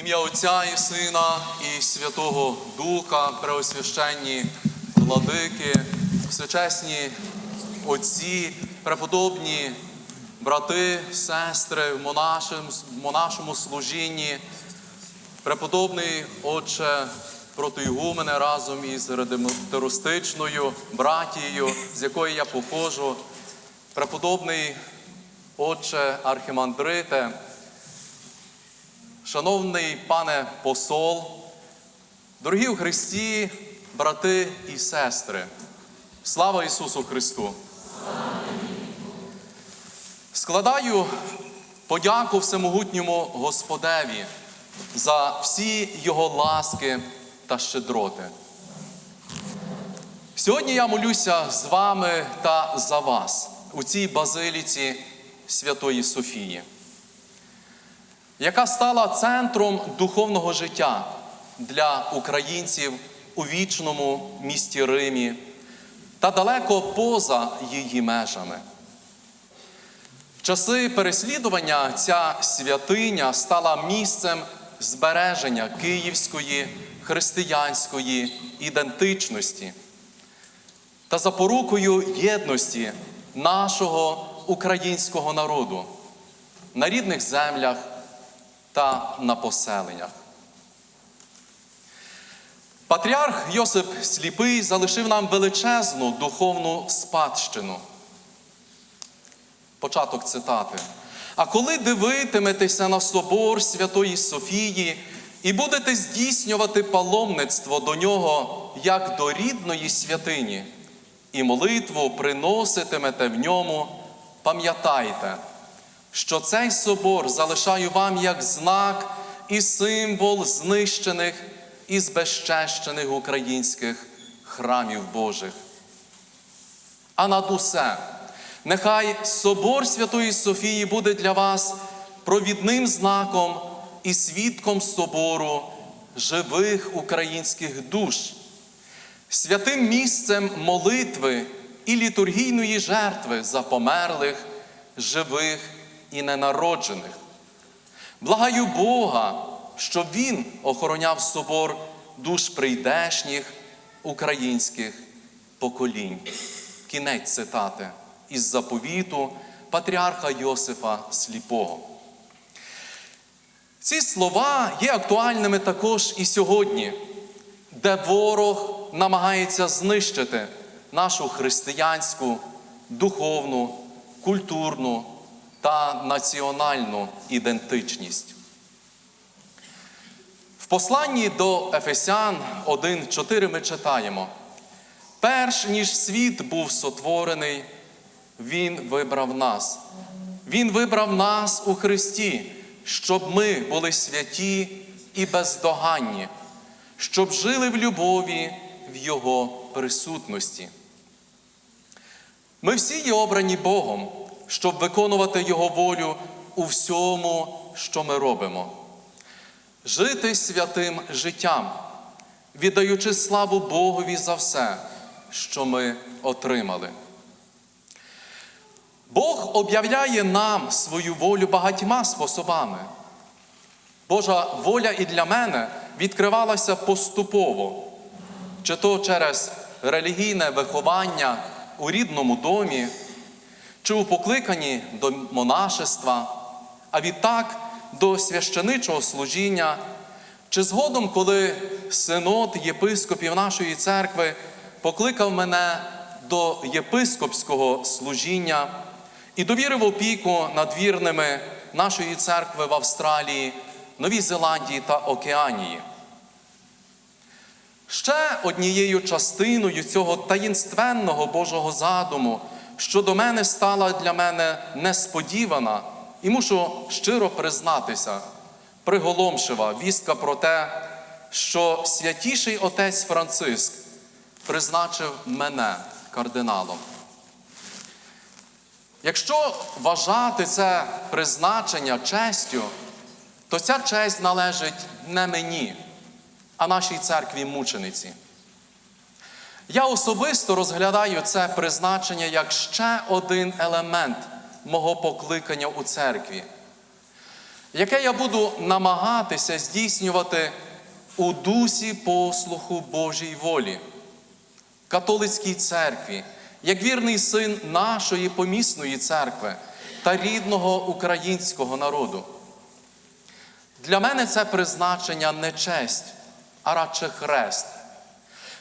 Ім'я Отця і Сина і Святого Духа, преосвященні владики, всечесні отці, преподобні брати, сестри в в монашому служінні, преподобний Отче протоігумене разом із редемтерустичною братією, з якої я походжу, преподобний Отче Архімандрите, Шановний пане посол, дорогі у Христі, брати і сестри, слава Ісусу Христу! Складаю подяку всемогутньому Господеві за всі Його ласки та щедроти. Сьогодні я молюся з вами та за вас у цій базиліці Святої Софії яка стала центром духовного життя для українців у вічному місті Римі та далеко поза її межами. В часи переслідування ця святиня стала місцем збереження київської християнської ідентичності та запорукою єдності нашого українського народу на рідних землях та на поселеннях. Патріарх Йосип Сліпий залишив нам величезну духовну спадщину. Початок цитати. А коли дивитиметеся на собор Святої Софії і будете здійснювати паломництво до нього як до рідної святині, і молитву приноситимете в ньому, пам'ятайте, що цей собор залишаю вам як знак і символ знищених і збезчещених українських храмів Божих. А над усе, нехай собор Святої Софії буде для вас провідним знаком і свідком собору живих українських душ, святим місцем молитви і літургійної жертви за померлих, живих і ненароджених. Благаю Бога, щоб Він охороняв собор душ прийдешніх українських поколінь. Кінець цитати із заповіту патріарха Йосифа Сліпого. Ці слова є актуальними також і сьогодні, де ворог намагається знищити нашу християнську, духовну, культурну та національну ідентичність. В посланні до Ефесян 1.4 ми читаємо: перш ніж світ був сотворений, Він вибрав нас. Він вибрав нас у Христі, щоб ми були святі і бездоганні, щоб жили в любові в Його присутності. Ми всі є обрані Богом, щоб виконувати Його волю у всьому, що ми робимо. Жити святим життям, віддаючи славу Богові за все, що ми отримали. Бог об'являє нам свою волю багатьма способами. Божа воля і для мене відкривалася поступово, чи то через релігійне виховання у рідному домі, чи у покликанні до монашества, а відтак до священичого служіння, чи згодом, коли синод єпископів нашої церкви покликав мене до єпископського служіння і довірив опіку над вірними нашої церкви в Австралії, Новій Зеландії та Океанії. Ще однією частиною цього таїнственного Божого задуму, що до мене стала для мене несподівана, і мушу щиро признатися, приголомшива вістка про те, що святіший отець Франциск призначив мене кардиналом. Якщо вважати це призначення честю, то ця честь належить не мені, а нашій церкві мучениці. Я особисто розглядаю це призначення як ще один елемент мого покликання у церкві. яке я буду намагатися здійснювати у дусі послуху Божій волі, католицькій церкві, як вірний син нашої помісної церкви та рідного українського народу. Для мене це призначення не честь, а радше хрест.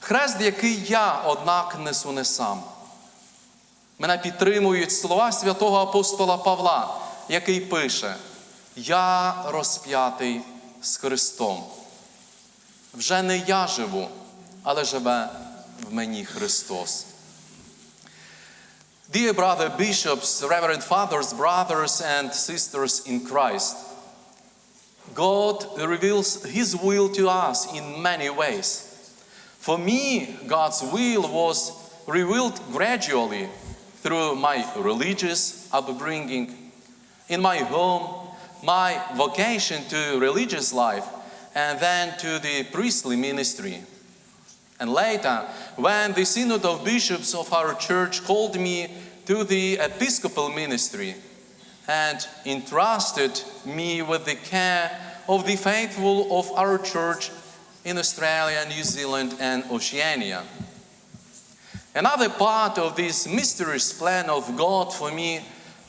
Хрест, який я, однак, несу не сам. Мене підтримують слова святого апостола Павла, який пише: Я розп'ятий з Христом. Вже не я живу, але живе в мені Христос. Dear brother bishops, reverend fathers, brothers, and sisters in Christ, God reveals His will to us in many ways. For me, God's will was revealed gradually through my religious upbringing, in my home, my vocation to religious life, and then to the priestly ministry. And later, when the Synod of Bishops of our church called me to the episcopal ministry and entrusted me with the care of the faithful of our church in Australia, New Zealand, and Oceania. Another part of this mysterious plan of God for me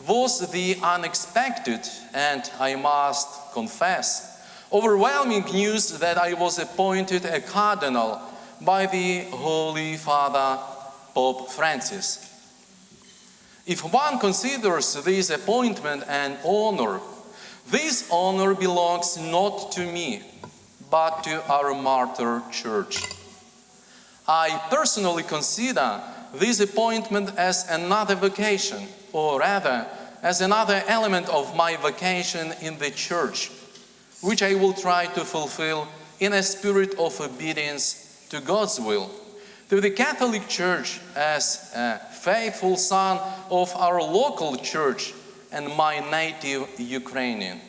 was the unexpected, and I must confess, overwhelming news that I was appointed a cardinal by the Holy Father Pope Francis. If one considers this appointment an honor, this honor belongs not to me, but to our martyr church. I personally consider this appointment as another vocation, or rather, as another element of my vocation in the church, which I will try to fulfill in a spirit of obedience to God's will, to the Catholic Church as a faithful son of our local church and my native Ukrainian.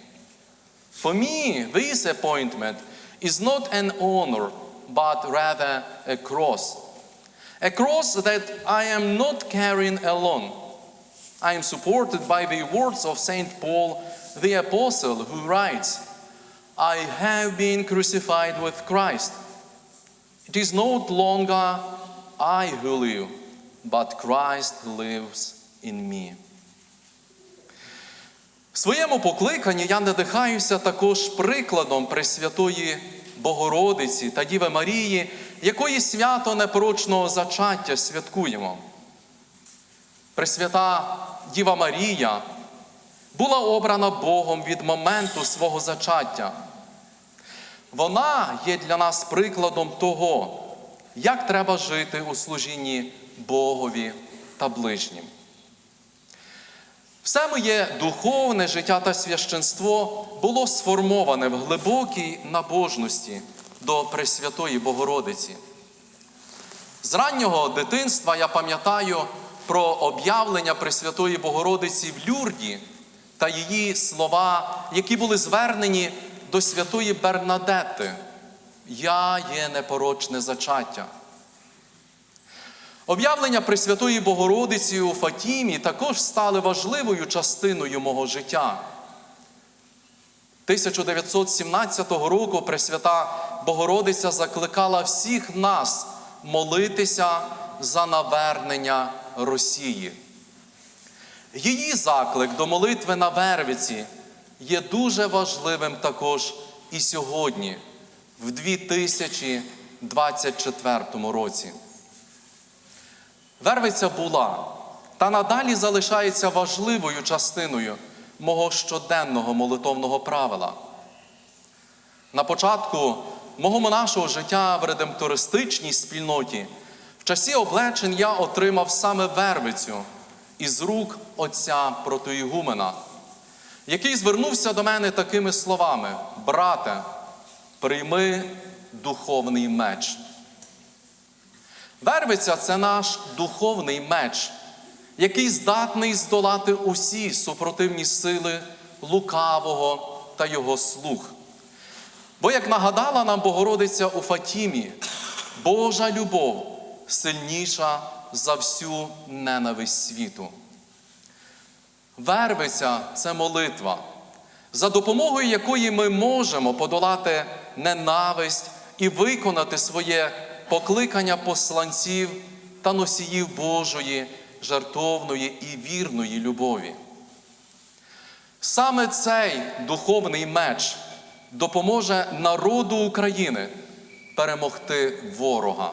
For me, this appointment is not an honor, but rather a cross. A cross that I am not carrying alone. I am supported by the words of St. Paul the Apostle, who writes, I have been crucified with Christ. It is no longer I who live, but Christ lives in me. Своєму покликанні я надихаюся також прикладом Пресвятої Богородиці та Діви Марії, якої свято непорочного зачаття святкуємо. Пресвята Діва Марія була обрана Богом від моменту свого зачаття. Вона є для нас прикладом того, як треба жити у служінні Богові та ближнім. Все моє духовне життя та священство було сформоване в глибокій набожності до Пресвятої Богородиці. З раннього дитинства я пам'ятаю про об'явлення Пресвятої Богородиці в Люрді та її слова, які були звернені до святої Бернадетти. Я є непорочне зачаття. Об'явлення Пресвятої Богородиці у Фатімі також стали важливою частиною мого життя. 1917 року Пресвята Богородиця закликала всіх нас молитися за навернення Росії. Її заклик до молитви на Вервиці є дуже важливим також і сьогодні, в 2024 році. Вервиця була та надалі залишається важливою частиною мого щоденного молитовного правила. На початку мого монашого життя в редемтористичній спільноті в часі облечень я отримав саме вервицю із рук отця протоігумена, який звернувся до мене такими словами: Брате, прийми духовний меч. Вервиця це наш духовний меч, який здатний здолати усі супротивні сили лукавого та його слуг. Бо, як нагадала нам Богородиця у Фатімі, Божа любов сильніша за всю ненависть світу. Вервиця це молитва. за допомогою якої ми можемо подолати ненависть і виконати своє покликання посланців та носіїв Божої, жертовної і вірної любові. Саме цей духовний меч допоможе народу України перемогти ворога.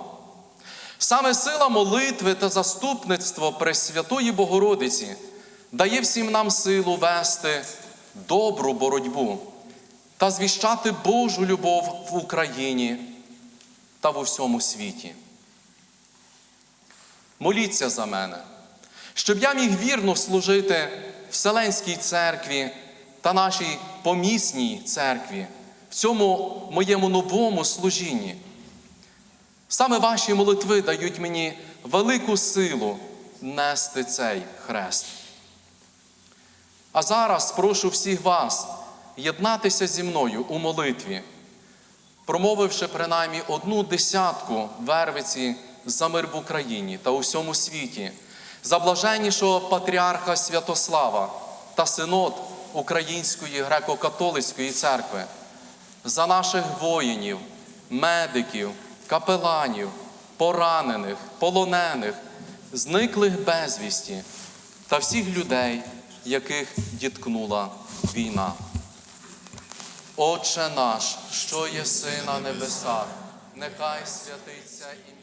Саме сила молитви та заступництво Пресвятої Богородиці дає всім нам силу вести добру боротьбу та звіщати Божу любов в Україні та в усьому світі. Моліться за мене, щоб я міг вірно служити Вселенській церкві та нашій помісній церкві в цьому моєму новому служінні. Саме ваші молитви дають мені велику силу нести цей хрест. А зараз прошу всіх вас єднатися зі мною у молитві, промовивши принаймні одну десятку вервиці за мир в Україні та усьому світі, за блаженнішого патріарха Святослава та синод Української греко-католицької церкви, за наших воїнів, медиків, капеланів, поранених, полонених, зниклих безвісті та всіх людей, яких діткнула війна. Отче наш, що єси на небесах, нехай святиться. Твоє.